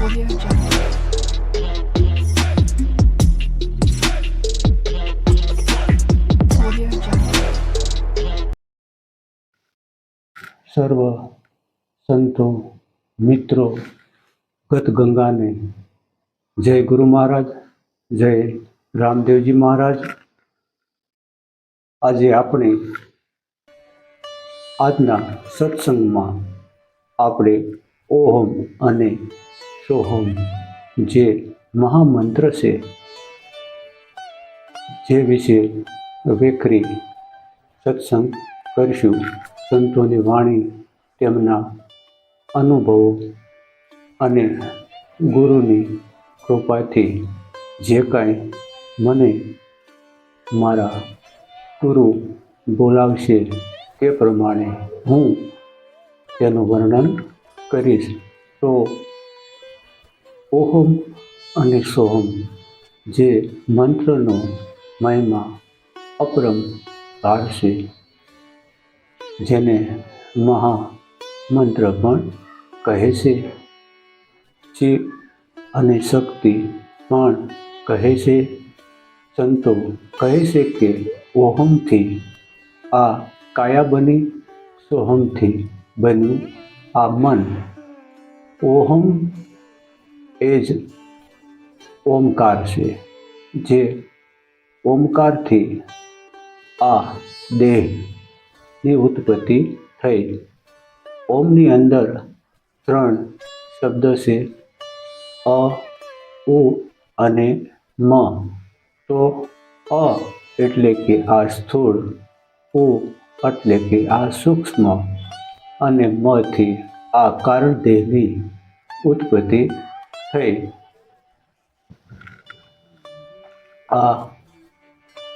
સર્વ સંતો, મિત્રો, ગત ગંગાને જય ગુરુ મહારાજ, જય રામદેવજી મહારાજ. આજે આપણે આજના સત્સંગમાં આપણે ઓહમ અને સોહમ જે મહામંત્ર છે, જે વિશે વેખરી સત્સંગ કરીશું, સંતોની વાણી, તેમના અનુભવો અને ગુરુની કૃપાથી જે કાંઈ મને મારા ગુરુ બોલાવશે તે પ્રમાણે હું તેનું વર્ણન કરીશ. તો ઓહમ અને સોહમ, જે મંત્રનો મહિમા અપરંપાર છે જેને મહામંત્ર પણ કહે છે. શિવ અને શક્તિ પણ કહે છે. સંતો કહે છે કે ઓહમથી આ કાયા બની, સોહમથી બન્યું આ મન. ઓહમ એ જ ઓમકાર છે, જે ઓમકારથી આ દેહની ઉત્પત્તિ થઈ. ઓમની અંદર ત્રણ શબ્દ છે, અ, ઉ અને મ. તો અ એટલે કે આ સ્થૂળ, ઉ એટલે કે આ સૂક્ષ્મ અને મથી આ કારણ દેહની ઉત્પત્તિ થઈ. આ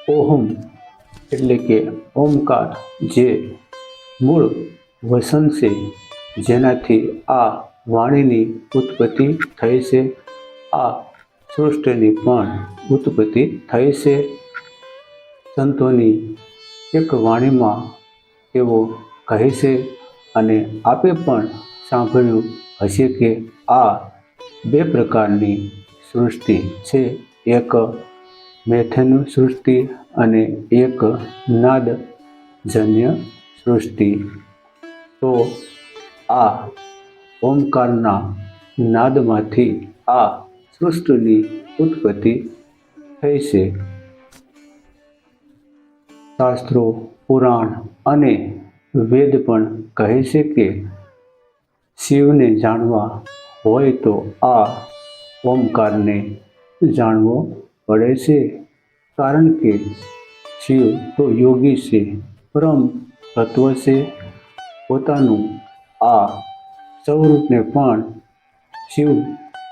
ઓહમ એટલે કે ઓમકાર જે મૂળ વસન છે, જેનાથી આ વાણીની ઉત્પત્તિ થઈ છે, આ સૃષ્ટિની પણ ઉત્પત્તિ થઈ છે. સંતોની એક વાણીમાં તેઓ કહે છે અને આપે પણ સાંભળ્યું હશે કે આ બે પ્રકારની સૃષ્ટિ છે. એક મેથેન સૃષ્ટિ અને એક નાદજન્ય સૃષ્ટિ. તો આ ઓમકારના નાદમાંથી આ સૃષ્ટિની ઉત્પત્તિ થઈ છે. શાસ્ત્રો, પુરાણ અને વેદ પણ કહે છે કે શિવને જાણવા હોય તો આ ઓમકારને જાણવો પડે છે. કારણ કે શિવ તો યોગી છે, પરમ તત્વ છે. પોતાનું આ સ્વરૂપને પણ શિવ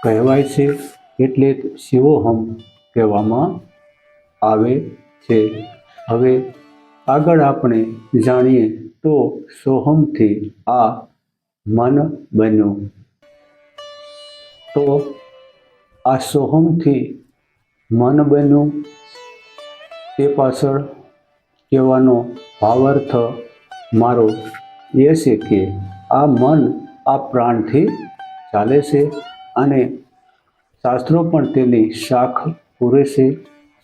કહેવાય છે, એટલે શિવોહમ કહેવામાં આવે છે. હવે આગળ આપણે જાણીએ તો સોહમથી આ મન બન્યું. તો આ સોહમથી મન બન્યું. તે પાછળ કહેવાનો ભાવાર્થ મારો એ છે કે આ મન આ પ્રાણથી ચાલે છે અને શાસ્ત્રો પણ તેની શાખ પૂરે છે.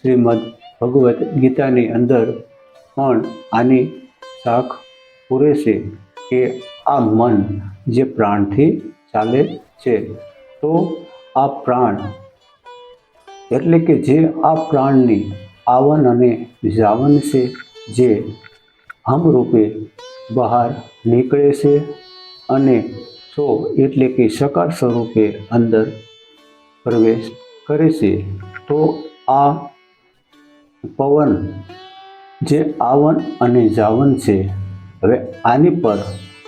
શ્રીમદ ભગવદ્ ગીતાની અંદર પણ આની શાખ પૂરે છે કે આ મન જે પ્રાણથી ચાલે છે. તો આ પ્રાણ, એટલે કે જે આ પ્રાણની આવન અને જાવન છે, જે હમરૂપે બહાર નીકળે છે અને સો એટલે કે સકાર સ્વરૂપે અંદર પ્રવેશ કરે છે. તો આ પવન જે આવન અને જાવન છે, હવે આની પર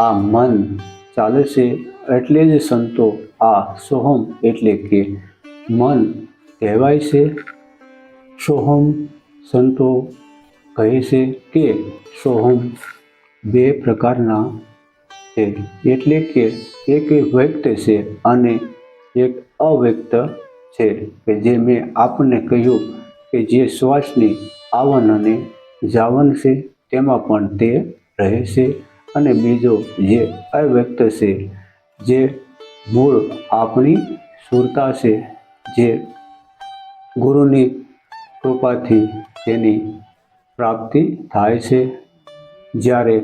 આ મન ચાલે છે, એટલે જ સંતો આ સોહમ એટલે કે મન કહેવાય છે. સોહમ સંતો કહે છે કે સોહમ બે પ્રકારના છે. એટલે કે એક વ્યક્ત છે અને એક અવ્યક્ત છે. કે જે મેં આપને કહ્યું કે જે શ્વાસની આવન અને જાવન છે, તેમાં પણ તે રહે છે. અને બીજો જે અવ્યક્ત છે, જે મૂળ આપણી સુરતા છે, જે ગુરુની કૃપાથી તેની પ્રાપ્તિ થાય છે. જ્યારે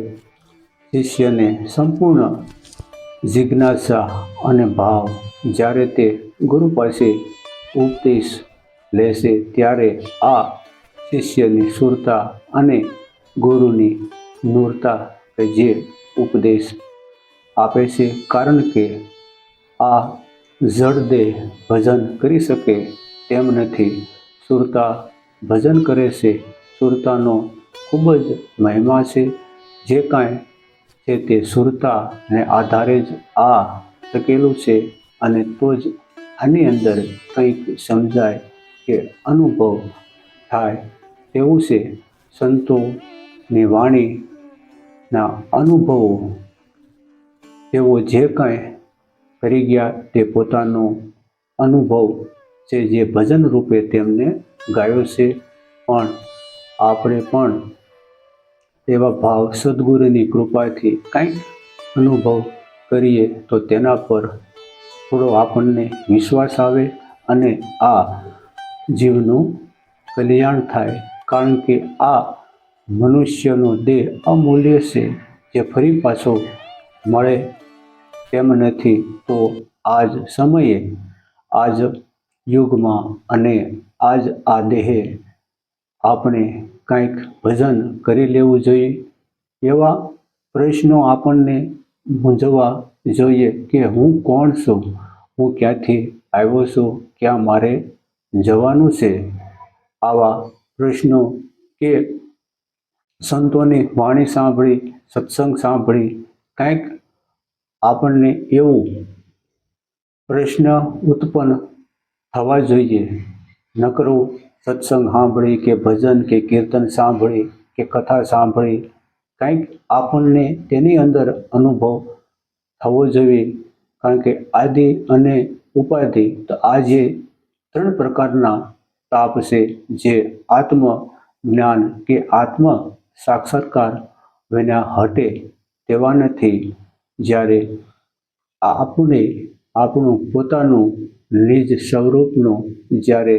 શિષ્યને સંપૂર્ણ જિજ્ઞાસા અને ભાવ જ્યારે તે ગુરુ પાસે ઉપદેશ લેશે, ત્યારે આ શિષ્યની સુરતા અને ગુરુની નૂરતા જે ઉપદેશ આપે છે. કારણ કે આ જડદેહ ભજન કરી શકે તેમ નથી. સુરતા ભજન કરે છે. સુરતાનો ખૂબ જ મહિમા છે. જે કાંઈ છે તે સુરતાને આધારે જ આ ટકેલું છે અને તો જ આની અંદર કંઈક સમજાય કે અનુભવ થાય તેવું છે. સંતોની વાણીના અનુભવો તેઓ જે કાંઈ કરી ગયા તે પોતાનો અનુભવ છે જે ભજન રૂપે તેમને ગાયો છે. પણ આપણે પણ તેવા ભાવ સદગુરુની કૃપાથી કંઈક અનુભવ કરીએ તો તેના પર થોડો આપણને વિશ્વાસ આવે અને આ જીવનું કલ્યાણ થાય. કારણ કે આ મનુષ્યનો દેહ અમૂલ્ય છે જે ફરી પાછો મળે તેમ નથી તો આજ સમયે, આજ યુગમાં અને આજ આ દેહે આપણે કંઈક ભજન કરી લેવું જોઈએ? એવા પ્રશ્નો આપણને મૂંઝવવા જોઈએ કે હું કોણ છું? હું ક્યાંથી આવ્યો છું? ક્યાં મારે જવાનું છે? આવા પ્રશ્નો કે સંતોની વાણી સાંભળી, સત્સંગ સાંભળી, કંઈક આપણને એવું પ્રશ્ન ઉત્પન્ન થવા જોઈએ. નકરો સત્સંગ સાંભળી કે ભજન કે કીર્તન સાંભળી કે કથા સાંભળી, કંઈક આપણને તેની અંદર અનુભવ થવો જોઈએ. કારણ કે આદિ અને ઉપાધિ તો આ જે ત્રણ પ્રકારના તાપ છે. જે આત્મ જ્ઞાન કે આત્મ સાક્ષાત્કાર વિના હટે તેવા નથી. જ્યારે આપણે આપણું પોતાનું નિજ સ્વરૂપનું જ્યારે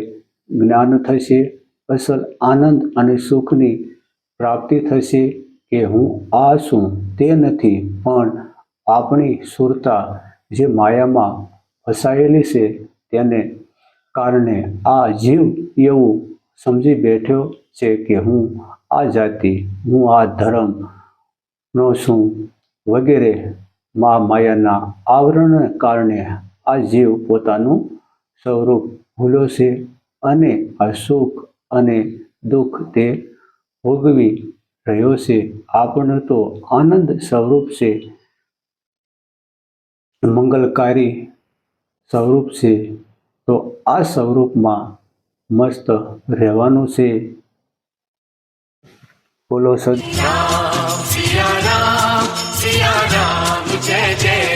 જ્ઞાન થશે, અસલ આનંદ અને સુખની પ્રાપ્તિ થશે કે હું આ છું તે નથી, પણ આપણી સુરતા જે માયામાં ફસાયેલી છે તેને કારણે આ જીવ એવું સમજી બેઠ્યો છે કે હું આ જાતિ, હું આ ધર્મનો છું વગેરે મા માયાના આવરણને કારણે આ જીવ પોતાનું સ્વરૂપ ભૂલો છે અને આ સુખ અને દુઃખ તે ભોગવી રહ્યો છે. આપણો તો આનંદ સ્વરૂપ છે, મંગલકારી સ્વરૂપ છે. તો આ સ્વરૂપમાં મસ્ત રહેવાનું છે. બોલો સદ J J.